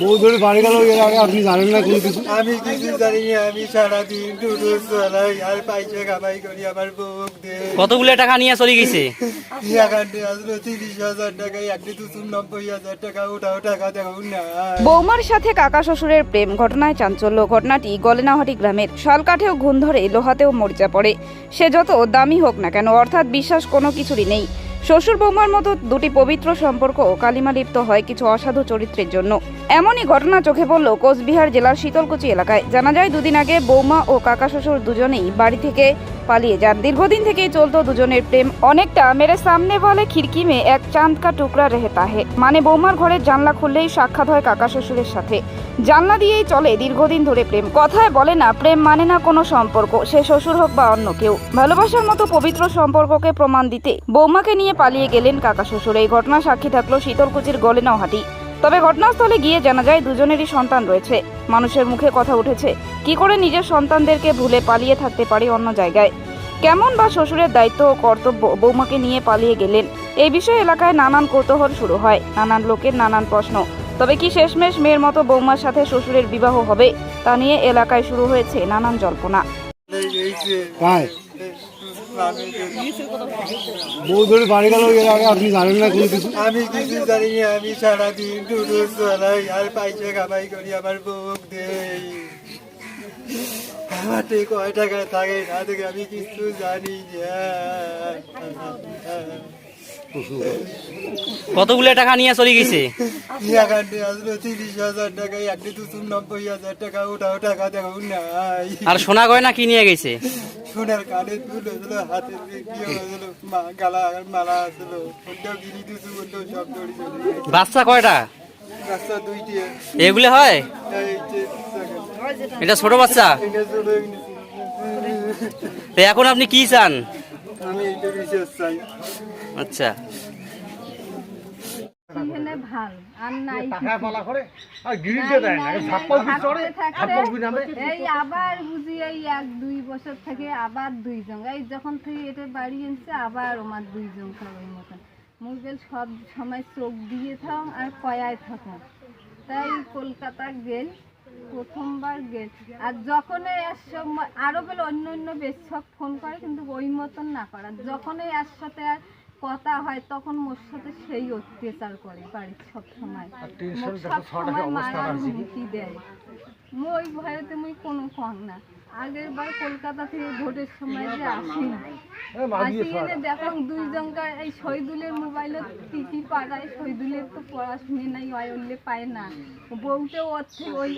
বউ ধরে বাড়ি গেল আগে আপনি জানেন না কোনো কিছু? আমি কিছু জানি না আমি সারাদিন টুটু চলাই আর পয়সা কামাই করি আমার বউক। কতগুলো টাকা নিয়ে চলে গেছে? তিরিশ হাজার টাকা একটি দুশো নব্বই হাজার টাকা ওটাও টাকা দেখো বৌমার সাথে কাকা শ্বশুরের প্রেম ঘটনায় চাঞ্চল্য। ঘটনাটি গলেনাহাটি গ্রামের শালকাঠেও ঘুণ ধরে লোহাতেও মরিচা পড়ে। সে যত দামি হোক না কেন অর্থাৎ বিশ্বাস কোনো কিছুরই নেই। শ্বশুর বৌমার মতো দুটি পবিত্র সম্পর্ক কালিমা লিপ্ত হয় কিছু অসাধু চরিত্রের জন্য। এমনই ঘটনা চোখে পড়ল কোচবিহার জেলার শীতলকুচি এলাকায়। জানা যায়, দুদিন আগে বৌমা ও কাকা শ্বশুর দুজনেই বাড়ি থেকে পালিয়ে যান। দীর্ঘদিন থেকেই চলতো দুজনের প্রেম। অনেকটা মেরে সামনে বলে খিড়কি মে এক চাঁদ কা টুকরা রেহেতা হে মানে বৌমার ঘরের জানলা খুললেই সাক্ষাৎ হয় কাকা শ্বশুরের সাথে। জানলা দিয়েই চলে, দীর্ঘদিন ধরে প্রেম। কথায় বলে না, প্রেম মানে না কোনো সম্পর্ক, সে শ্বশুর হোক বা অন্য কেউ। ভালোবাসার মতো পবিত্র সম্পর্ককে প্রমাণ দিতে বৌমাকে নিয়ে পালিয়ে গেলেন কাকা শ্বশুর। এই ঘটনা সাক্ষী থাকল শীতলকুচির গলেনাহাটি। তবে ঘটনাস্থলে গিয়ে জানা যায়, দুজনেরই সন্তান রয়েছে। মানুষের মুখে কথা উঠেছে, কি করে নিজের সন্তানদেরকে ভুলে পালিয়ে থাকতে পারে অন্য জায়গায়? কেমন বা শ্বশুরের দায়িত্ব ও কর্তব্য বৌমাকে নিয়ে পালিয়ে গেলেন? এই বিষয়ে এলাকায় নানান কৌতূহল শুরু হয়, নানান লোকের নানান প্রশ্ন। তবে কি শেষমেশ মেয়ের মতো বৌমার সাথে শ্বশুরের বিবাহ হবে তা নিয়ে এলাকায় শুরু হয়েছে নানান জল্পনা। বউ ধরে বাড়ি গেল এর আগে আপনি জানেন না কোনো কিছু? আমি কিছু জানি না আমি সারাদিন চলাই আর পয়সা কামাই করি আমার বউক দেই। কয় টাকা থাকে না থেকে আমি কিছু জানি না। কতগুলো টাকা নিয়ে চলে গেছে? আর সোনা গয়না কি নিয়ে গেছে? সোনার কানে দুল হাতে বিয়ে গালা মালা আসলো ওটাও বাচ্চা কয়টা? রাস্তা দুইটি এগুলো হয়। এটা ছোট বাচ্চা? এখন আপনি কি চান? আমি এইটা বিশেষ চাই আচ্ছা। এখানে ভালো আর নাই টাকা পালা করে আর গিরিতে দেয় না নাই, ছাপ্পাল চড়ে থাকতে থাকতে নামে। এই আবার বুঝি এই এক দুই বছর থেকে আবার দুইজন এই যখন থেকে এটা বাড়ি এনেছে আবার আমার দুইজন খাওয়ার মতন। মুরগেল সব সময় চোখ দিয়ে থাক আর কয়ায় থাকুন তাই কলকাতা গেল প্রথমবার গেল। আর সময় আরও বলে অন্য অন্য বেশ সব ফোন করে কিন্তু ওই মতন না করা যখনই এর সাথে আর কথা হয় তখন মোর সাথে সেই অত্যাচার করে বাড়ির সব সময়। সব সময় মারার হুমকি দেয়। মই ভয়েতে মুই কোনো কম না। আগের বার কলকাতা থেকে ভোটের সময় যে আসি আসি এনে দেখলাম দুই জনকার এই শহীদুলের মোবাইলত টিকি পাড়ায় শহীদুলের তো পড়াশুনে নাই অয় উল্লে পায় না। বউটেও ওর থেকে ওই